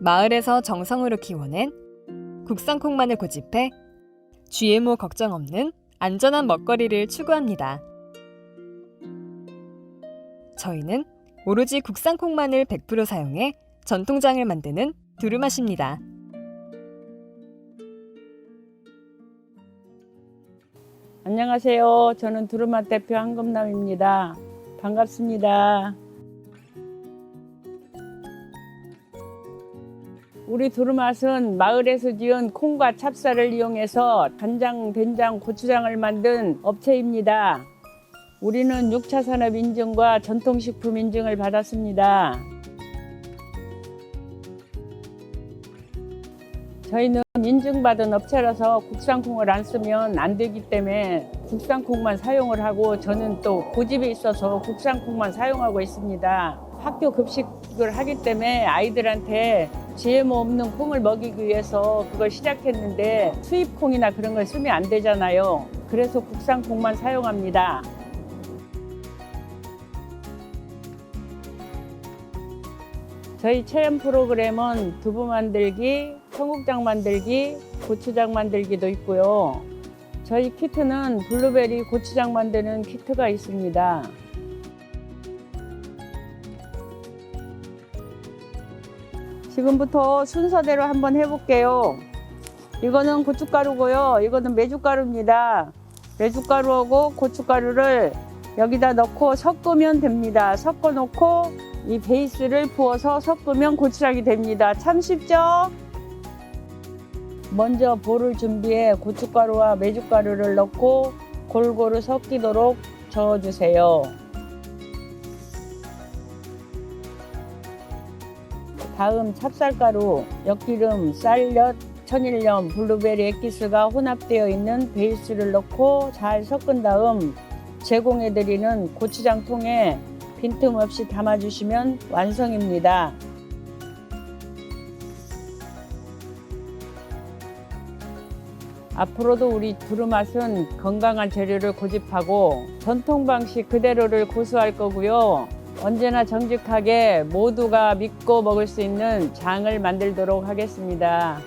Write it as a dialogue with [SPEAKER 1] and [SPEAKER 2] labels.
[SPEAKER 1] 마을에서 정성으로 키워낸 국산 콩만을 고집해 GMO 걱정 없는 안전한 먹거리를 추구합니다. 저희는 오로지 국산 콩만을 100% 사용해 전통장을 만드는 두루마시입니다.
[SPEAKER 2] 안녕하세요. 저는 두루맛 대표 한금남입니다. 반갑습니다. 우리 두루맛은 마을에서 지은 콩과 찹쌀을 이용해서 간장, 된장, 고추장을 만든 업체입니다. 우리는 6차 산업 인증과 전통식품 인증을 받았습니다. 저희는 인증받은 업체라서 국산 콩을 안 쓰면 안 되기 때문에 국산 콩만 사용을 하고 저는 또 고집이 있어서 국산 콩만 사용하고 있습니다. 학교 급식을 하기 때문에 아이들한테 GMO 없는 콩을 먹이기 위해서 그걸 시작했는데 수입 콩이나 그런 걸 쓰면 안 되잖아요. 그래서 국산 콩만 사용합니다. 저희 체험 프로그램은 두부 만들기, 청국장 만들기, 고추장 만들기도 있고요. 저희 키트는 블루베리 고추장 만드는 키트가 있습니다. 지금부터 순서대로 한번 해볼게요. 이거는 고춧가루고요. 이거는 메주가루입니다. 메주가루하고 고춧가루를 여기다 넣고 섞으면 됩니다. 섞어 놓고 이 베이스를 부어서 섞으면 고추장이 됩니다. 참 쉽죠? 먼저 볼을 준비해 고춧가루와 메주가루를 넣고 골고루 섞이도록 저어주세요. 다음 찹쌀가루, 엿기름, 쌀엿, 천일염, 블루베리 엑기스가 혼합되어 있는 베이스를 넣고 잘 섞은 다음 제공해드리는 고추장 통에 빈틈없이 담아주시면 완성입니다. 앞으로도 우리 두루맛은 건강한 재료를 고집하고 전통 방식 그대로를 고수할 거고요. 언제나 정직하게 모두가 믿고 먹을 수 있는 장을 만들도록 하겠습니다.